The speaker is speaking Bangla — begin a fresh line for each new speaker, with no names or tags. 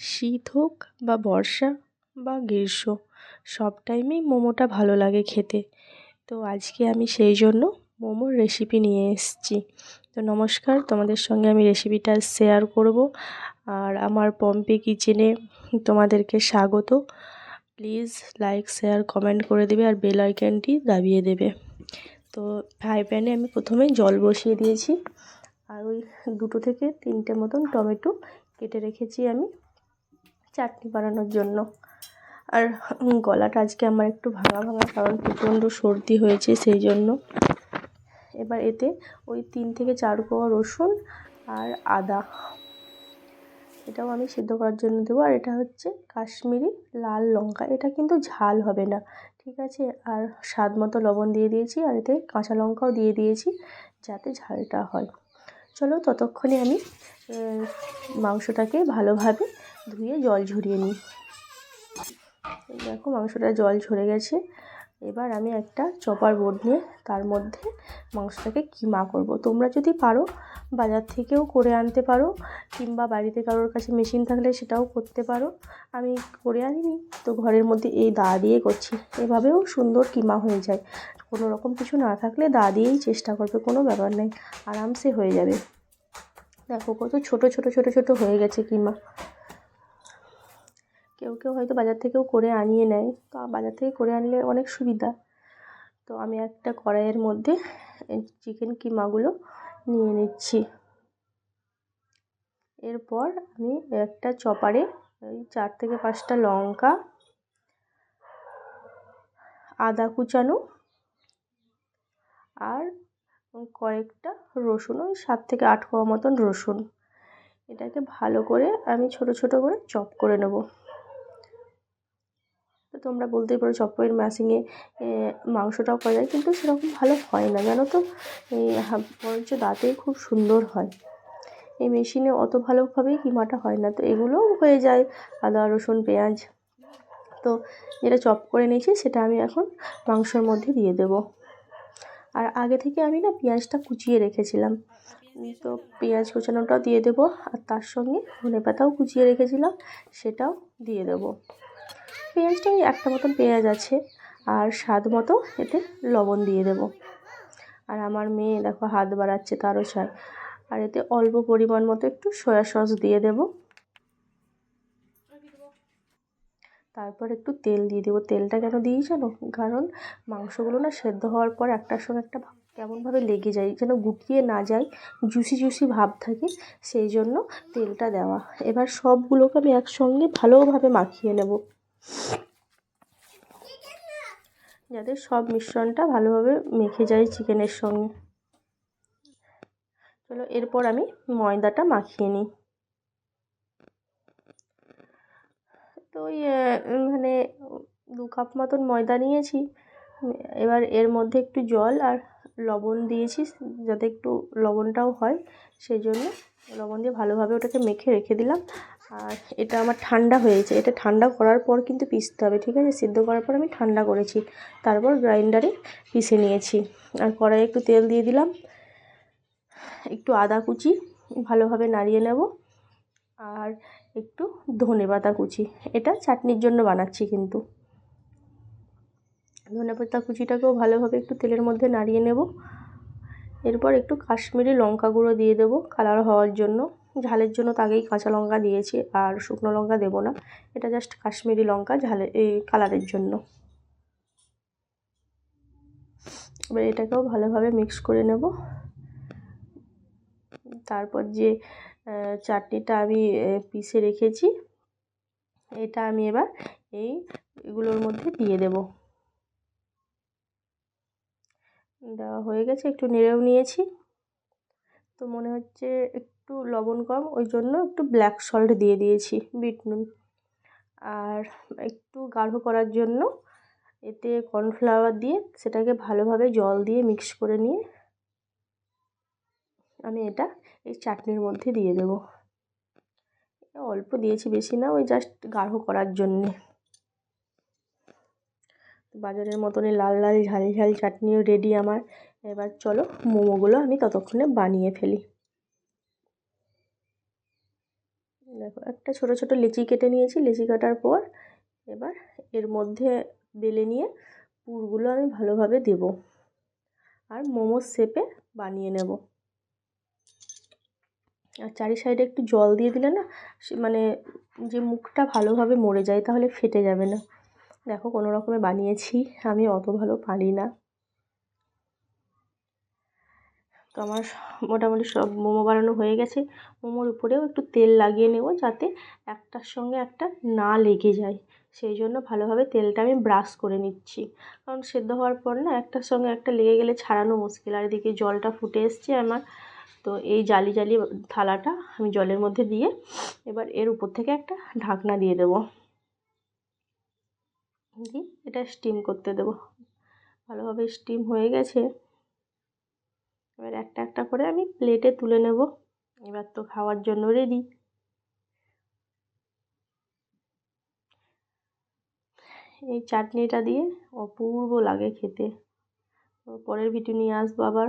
শীত হোক বা বর্ষা বা গ্রীষ্ম, সব টাইমেই মোমোটা ভালো লাগে খেতে। তো আজকে আমি সেই জন্য মোমোর রেসিপি নিয়ে এসেছি। তো নমস্কার, তোমাদের সঙ্গে আমি রেসিপিটা শেয়ার করব। আর আমার পম্পি কিচেনে তোমাদেরকে স্বাগত। প্লিজ লাইক শেয়ার কমেন্ট করে দেবে আর বেল আইকনটি দাবিয়ে দেবে। তো ফ্রাই প্যানে আমি প্রথমে জল বসিয়ে দিয়েছি। আর ওই দুটো থেকে তিনটে মতন টমেটো কেটে রেখেছি আমি। চাটনি বানানোর জন্য। আর গলাটা আজকে আমার একটু ভাঙা ভাঙা, কারণ প্রচণ্ড সর্দি হয়েছে সেই জন্য। এবার এতে ওই তিন থেকে চার কোয়া রসুন আর আদা। এটাও আমি সিদ্ধ করার জন্য দেবো। আর এটা হচ্ছে কাশ্মীরি লাল লঙ্কা। এটা কিন্তু ঝাল হবে না, ঠিক আছে? আর স্বাদ মতো লবণ দিয়ে দিয়েছি আর এতে কাঁচা লঙ্কাও দিয়ে দিয়েছি যাতে ঝালটা হয়। চলো ততক্ষণে আমি মাংসটাকে ভালোভাবে ধুয়ে জল ঝরিয়ে নিই। দেখো মাংসটা জল ঝরে গেছে। এবার আমি একটা চপার বোর্ড নিয়ে তার মধ্যে মাংসটাকে কিমা করব। তোমরা যদি পারো বাজার থেকেও করে আনতে পারো, কিংবা বাড়িতে কারোর কাছে মেশিন থাকলে সেটাও করতে পারো। আমি করে আনিনি, তো ঘরের মধ্যে এই দা দিয়ে করছি। এভাবেও সুন্দর কিমা হয়ে যায়। কোনো রকম কিছু না থাকলে দা দিয়েই চেষ্টা করবে, কোনো ব্যাপার নেই, আরামসে হয়ে যাবে। দেখো কত ছোট ছোট ছোট ছোট হয়ে গেছে কিমা। কেউ কেউ হয়তো বাজার থেকেও করে আনিয়ে নেয়। তো বাজার থেকে করে আনলে অনেক সুবিধা। তো আমি একটা কড়াইয়ের মধ্যে চিকেন কিমাগুলো নিয়ে নিচ্ছি। এরপর আমি একটা চপারে ওই চার থেকে পাঁচটা লঙ্কা, আদা কুচানো আর কয়েকটা রসুন, ওই সাত থেকে আট কোয়া মতন রসুন। এটাকে ভালো করে আমি ছোট ছোট করে চপ করে নেব। তোমরা বলতেই পারো চপের ম্যাশিংয়ে মাংসটাও করা যায়। কিন্তু সেরকম ভালো হয় না, জানো তো? এই বরঞ্চ দাঁতে খুব সুন্দর হয়। এই মেশিনে অত ভালোভাবেই কিমাটা হয় না। তো এগুলোও হয়ে যায়, আদা, রসুন, পেঁয়াজ। তো যেটা চপ করে নিয়েছি, সেটা আমি এখন মাংসর মধ্যে দিয়ে দেব। আর আগে থেকে আমি না পেঁয়াজটা কুচিয়ে রেখেছিলাম। তো পেঁয়াজ কুচানোটাও দিয়ে দেবো, আর তার সঙ্গে ধনে পাতাও কুচিয়ে রেখেছিলাম, সেটাও দিয়ে দেবো। পেঁয়াজটা ওই একটা মতন পেঁয়াজ আছে আর স্বাদ মতো এতে লবণ দিয়ে দেব। আর আমার মেয়ে দেখো হাত বাড়াচ্ছে তারও চাই আর এতে অল্প পরিমাণ মতো একটু সয়া সস দিয়ে দেব। তারপর একটু তেল দিয়ে দেবো। তেলটা কেন দিই জানো? কারণ মাংসগুলো না সেদ্ধ হওয়ার পর একটার সঙ্গে একটা কেমনভাবে লেগে যায়, যেন গুটিয়ে না যায় জুসি জুসি ভাব থাকে, সেই জন্য তেলটা দেওয়া। এবার সবগুলোকে আমি একসঙ্গে ভালোভাবে মাখিয়ে নেব। যাতে সব মিশ্রণটা ভালোভাবে মেখে যায় চিকেনের সঙ্গে। চলো এরপর আমি ময়দাটা মাখিয়ে নিই। তো ওই মানে দু কাপ মতন ময়দা নিয়েছি। এবার এর মধ্যে একটু জল আর লবণ দিয়েছি যাতে একটু লবণটাও হয় সেই জন্য লবণ দিয়ে ভালোভাবে ওটাকে মেখে রেখে দিলাম। আর এটা আমার ঠান্ডা হয়েছে এটা ঠান্ডা করার পর কিন্তু পিসতে হবে, ঠিক আছে? সিদ্ধ করার পর আমি ঠান্ডা করেছি, তারপর গ্রাইন্ডারে পিষে নিয়েছি। আর কড়াইয়ে একটু তেল দিয়ে দিলাম, একটু আদা কুচি ভালোভাবে নাড়িয়ে নেব, আর একটু ধনে পাতা কুচি, এটা চাটনির জন্য বানাচ্ছি কিন্তু। ধনে পাতা কুচিটাকেও ভালোভাবে একটু তেলের মধ্যে নাড়িয়ে নেব। এরপর একটু কাশ্মীরি লঙ্কা গুঁড়ো দিয়ে দেবো কালার হওয়ার জন্য। ঝালের জন্য তো আগেই কাঁচা লঙ্কা দিয়েছি, আর শুকনো লঙ্কা দেবো না। এটা জাস্ট কাশ্মীরি লঙ্কা ঝালে, এই কালারের জন্য। এবার এটাকেও ভালোভাবে মিক্স করে নেব। তারপর যে চাটনিটা আমি পিষে রেখেছি, এটা আমি এবার এই এগুলোর মধ্যে দিয়ে দেব। দেওয়া হয়ে গেছে, একটু নেড়েও নিয়েছি। তো মনে হচ্ছে একটু লবণ কম, ওই জন্য একটু ব্ল্যাক সল্ট দিয়ে দিয়েছি, বিট নুন। আর একটু গাঢ় করার জন্য এতে কর্নফ্লাওয়ার দিয়ে সেটাকে ভালোভাবে জল দিয়ে মিক্স করে নিয়ে আমি এটা এই চাটনির মধ্যে দিয়ে দেবো। অল্প দিয়েছি, বেশি না, ওই জাস্ট গাঢ় করার জন্যে। বাজারের মতনই লাল লাল ঝাল ঝাল চাটনিও রেডি আমার। এবার চলো মোমোগুলো আমি ততক্ষণে বানিয়ে ফেলি। দেখো, একটা ছোট ছোট লিচি কেটে নিয়েছি, লিচি কাটার পর এবার এর মধ্যে বেলে নিয়ে পুরগুলো আমি ভালোভাবে দেব আর মোমোর শেপে বানিয়ে নেব। আর চারি সাইডে একটু জল দিয়ে দিলে না মানে যে মুখটা ভালোভাবে মরে যায় তাহলে ফেটে যাবে না। দেখো, কোনো রকমে বানিয়েছি। আমি অত ভালো পারি না। তো আমার মোটামুটি সব মোমো বানানো হয়ে গেছে। মোমোর উপরেও একটু তেল লাগিয়ে নেব যাতে একটার সঙ্গে একটা না লেগে যায়। সেই জন্য ভালোভাবে তেলটা আমি ব্রাশ করে নিচ্ছি। কারণ সেদ্ধ হওয়ার পর না একটার সঙ্গে একটা লেগে গেলে ছাড়ানো মুশকিল। আর এদিকে জলটা ফুটে এসছে আমার। তো এই জালি জালি থালাটা আমি জলের মধ্যে দিয়ে এবার এর উপর থেকে একটা ঢাকনা দিয়ে দেবো। দিয়ে এটা স্টিম করতে দেবো। ভালোভাবে স্টিম হয়ে গেছে। এবার একটা একটা করে আমি প্লেটে তুলে নেব। এবার তো খাওয়ার জন্য রেডি এই চাটনিটা দিয়ে অপূর্ব লাগে খেতে। পরের ভিডিও নিয়ে আসব আবার।